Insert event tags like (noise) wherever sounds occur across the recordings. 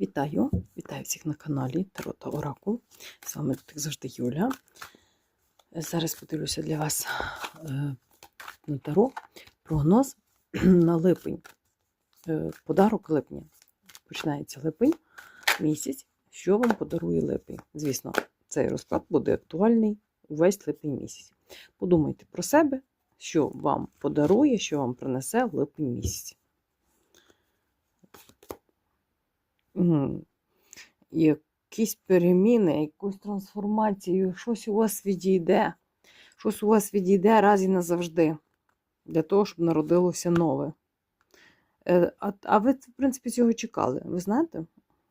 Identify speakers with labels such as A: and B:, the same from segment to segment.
A: Вітаю! Вітаю всіх на каналі Таро та Оракул. З вами тут, як завжди, Юля. Зараз подивлюся для вас е, на Таро прогноз (clears throat) на липень. Е, Подарок липня. Починається липень місяць. Що вам подарує липень? Звісно, цей розклад буде актуальний увесь липень місяць. Подумайте про себе, що вам подарує, що вам принесе в липень місяці. Якісь переміни, якусь трансформацію, щось у вас відійде, щось у вас відійде раз і назавжди, для того, щоб народилося нове. Е, А, а ви, в принципі, цього чекали, ви знаєте?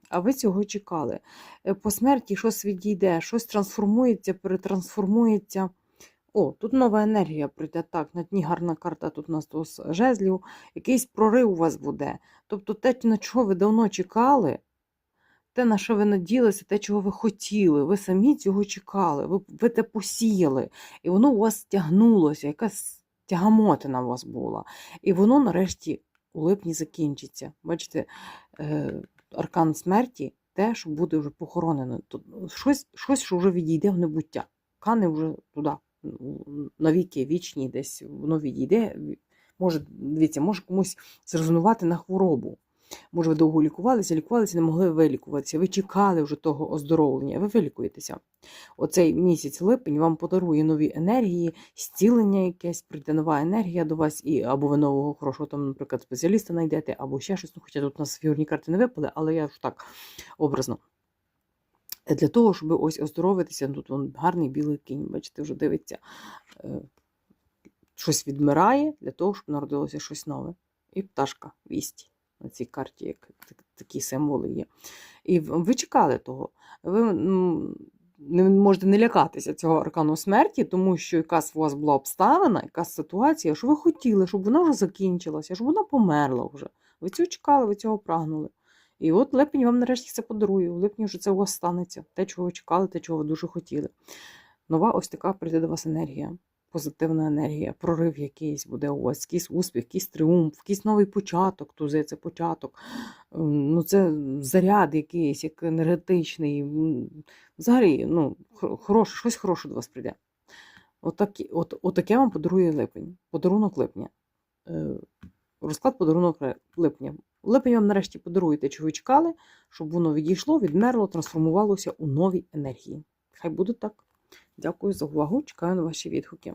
A: А ви цього чекали. Е, По смерті щось відійде, щось трансформується, перетрансформується. О, тут нова енергія прийде. Так, на дні гарна карта, тут у нас туз жезлів. Якийсь прорив у вас буде. Тобто те, на чого ви давно чекали, те, на що ви надіялися, те, чого ви хотіли, ви самі цього чекали, ви, ви те посіяли, і воно у вас тягнулося, якась тягамотина у вас була. І воно нарешті у липні закінчиться. Бачите, е, аркан смерті те, що буде вже похоронено. Щось, щось, що вже відійде в небуття. Кане вже туди, навіки вічні, десь воно відійде. Може, дивіться, може комусь зрезонувати на хворобу. Може, ви довго лікувалися, лікувалися, не могли вилікуватися. Ви чекали вже того оздоровлення, ви вилікуєтеся. Оцей місяць липень вам подарує нові енергії, зцілення якесь, прийде нова енергія до вас, і або ви нового хорошого, там, наприклад, спеціаліста знайдете, або ще щось. Ну, хоча тут у нас фігурні карти не випали, але я ж так образно. Для того, щоб ось оздоровитися, тут вон гарний білий кінь, бачите, вже дивиться, е, щось відмирає для того, щоб народилося щось нове. І пташка вісті на цій карті, як такі символи є. І ви чекали того. Ви не можете не лякатися цього аркану смерті, тому що якась у вас була обставина, якась ситуація, що ви хотіли, щоб вона вже закінчилася, щоб вона померла вже. Ви цього чекали, ви цього прагнули. І от липень вам нарешті це подарує. В липні вже це у вас станеться. Те, чого ви чекали, те, чого ви дуже хотіли. Нова ось така прийде до вас енергія позитивна енергія, прорив якийсь буде у вас, якийсь успіх, якийсь тріумф, якийсь новий початок, тузи це початок. Ем, Ну, це заряд якийсь, як енергетичний. Взагалі, ну, хороше, щось хороше до вас прийде. Отакі, от, отаке вам подарує липень. Подарунок липня. Е, Розклад подарунок липня. Липень вам нарешті подаруєте, чого ви чекали, щоб воно відійшло, відмерло, трансформувалося у нові енергії. Хай буде так. Дякую за увагу. Чекаю на ваші відгуки.